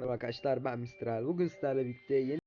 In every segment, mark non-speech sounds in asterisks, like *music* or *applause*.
Merhaba arkadaşlar ben Mr. Al. Bugün sizlerle birlikte yeni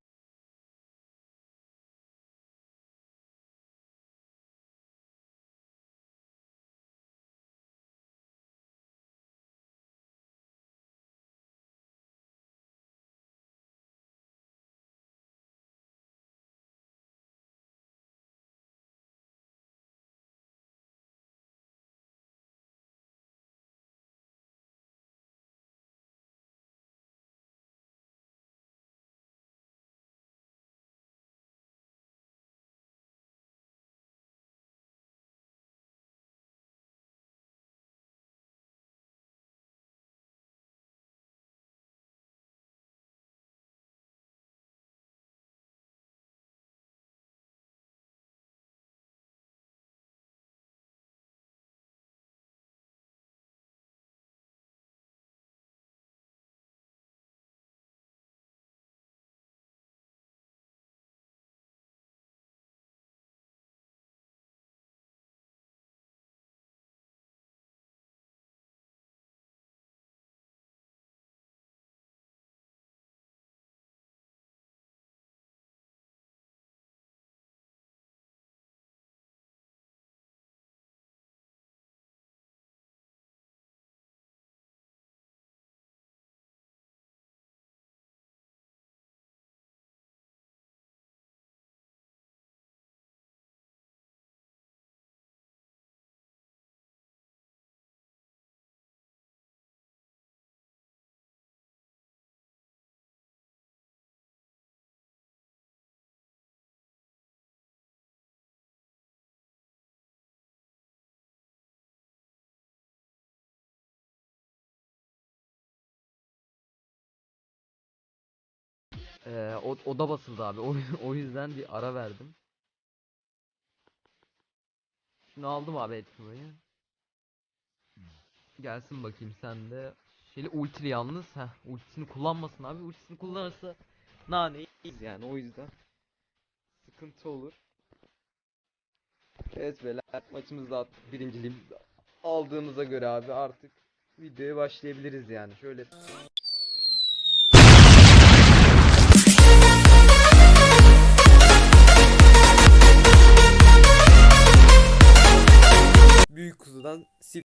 Ee, o, oda basıldı abi. *laughs* O, o yüzden bir ara verdim. Şunu aldım abi etkimayı. Gelsin bakayım sen de. Şeyli ultili yalnız. Heh, ultisini kullanmasın abi. Ultisini kullanırsa nane yiyiz yani o yüzden. Sıkıntı olur. Evet beyler maçımızı da attık. Birinciliğimizi aldığımıza göre abi artık videoya başlayabiliriz yani. Şöyle büyük kuzudan sif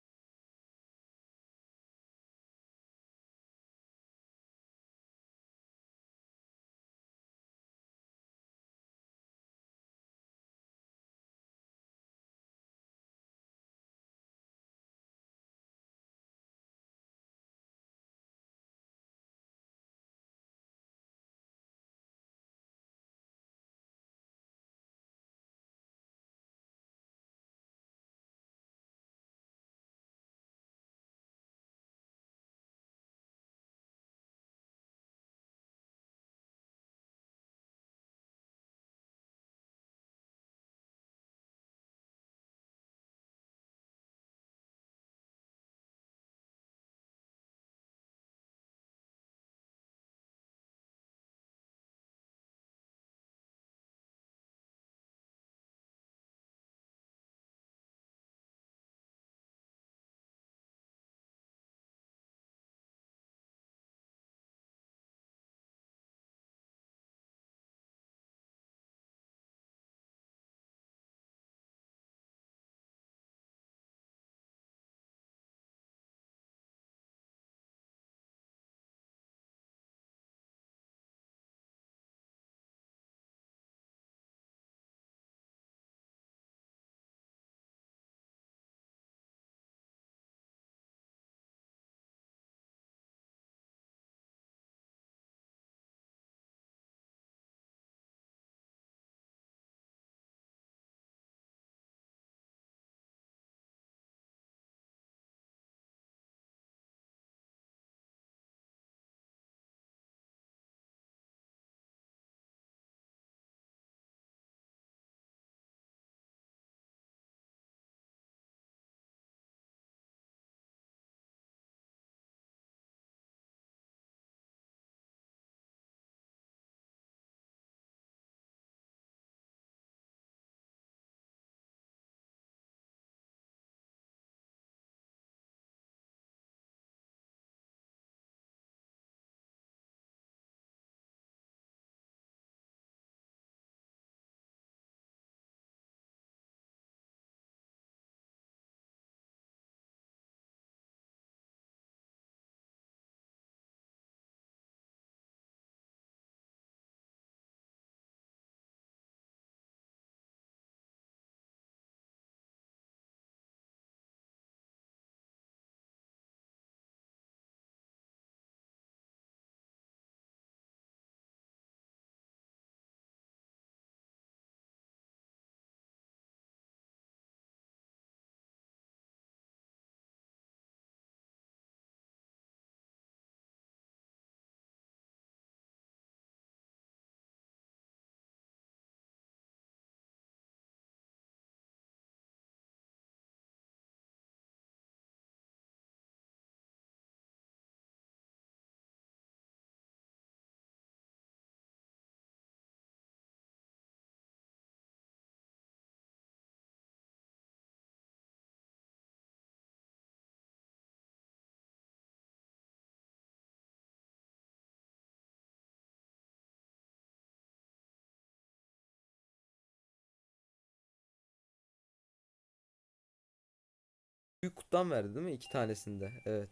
büyük kutudan verdi değil mi? İki tanesinde. Evet.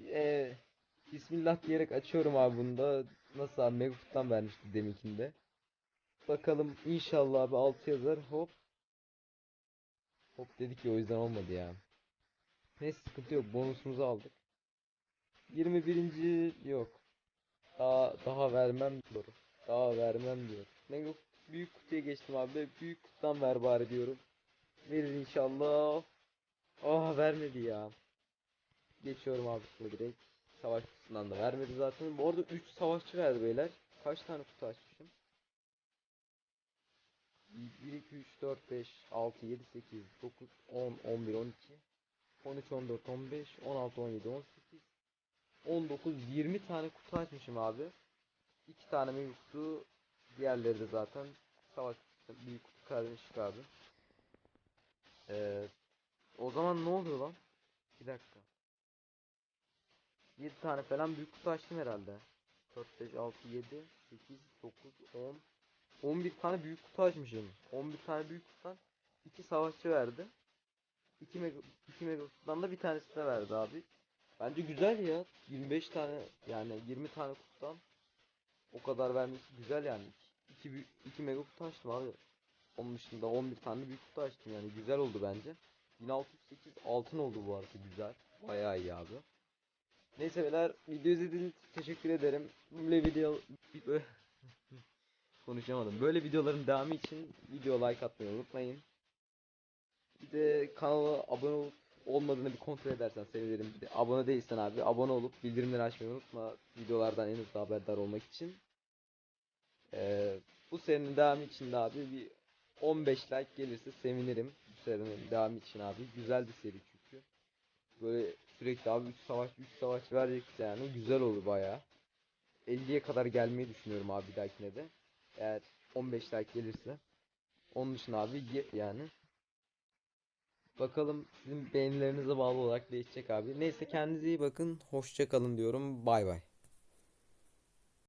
Ee, Bismillah diyerek açıyorum abi bunda. Nasıl abi mega kutudan vermişti deminkinde. Bakalım inşallah abi 6 yazar. Hop. Hop dedik ya o yüzden olmadı ya. Neyse sıkıntı yok. Bonusumuzu aldık. 21. yok. Daha daha vermem diyor. Daha vermem diyor. Mega büyük kutuya geçtim abi. Büyük kutudan ver bari diyorum. Verir inşallah. Ah vermedi ya. Geçiyorum abi direkt. Savaş kutusundan da vermedi zaten. Bu arada 3 savaşçı verdi beyler. Kaç tane kutu açmışım? 1, 2, 3, 4, 5, 6, 7, 8, 9, 10, 11, 12, 13, 14, 15, 16, 17, 18, 19, 20 tane kutu açmışım abi. 2 tane mega kutu. Diğerleri de zaten savaş büyük kutu kardeşlik abi. Ee, o zaman ne oluyor lan? Bir dakika. 7 tane falan büyük kutu açtım herhalde. 4, 5, 6, 7, 8, 9, 10, 11 tane büyük kutu açmışım. 11 tane büyük kutudan 2 savaşçı verdi. 2 mega, 2 mega kutudan da bir tanesi de verdi abi. Bence güzel ya. 25 tane yani 20 tane kutudan o kadar vermesi güzel yani. 2 2 mega kutu açtım abi. Onun dışında 11 tane büyük kutu açtım yani güzel oldu bence. 1608 altın oldu bu arada güzel. Bayağı iyi abi. Neyse beyler video izlediğiniz için teşekkür ederim. Böyle video *laughs* konuşamadım. Böyle videoların devamı için video like atmayı unutmayın. Bir de kanala abone olup olmadığını bir kontrol edersen sevinirim. Bir de abone değilsen abi abone olup bildirimleri açmayı unutma. Videolardan en hızlı haberdar olmak için. Ee, bu serinin devamı için de abi bir 15 like gelirse sevinirim. Serinin devamı için abi. Güzel bir seri çünkü. Böyle sürekli abi 3 savaş 3 savaş verecekse yani güzel olur bayağı. 50'ye kadar gelmeyi düşünüyorum abi bir dahakine de. Eğer 15 like gelirse. Onun için abi yani. Bakalım sizin beğenilerinize bağlı olarak değişecek abi. Neyse kendinize iyi bakın. Hoşça kalın diyorum. Bay bay.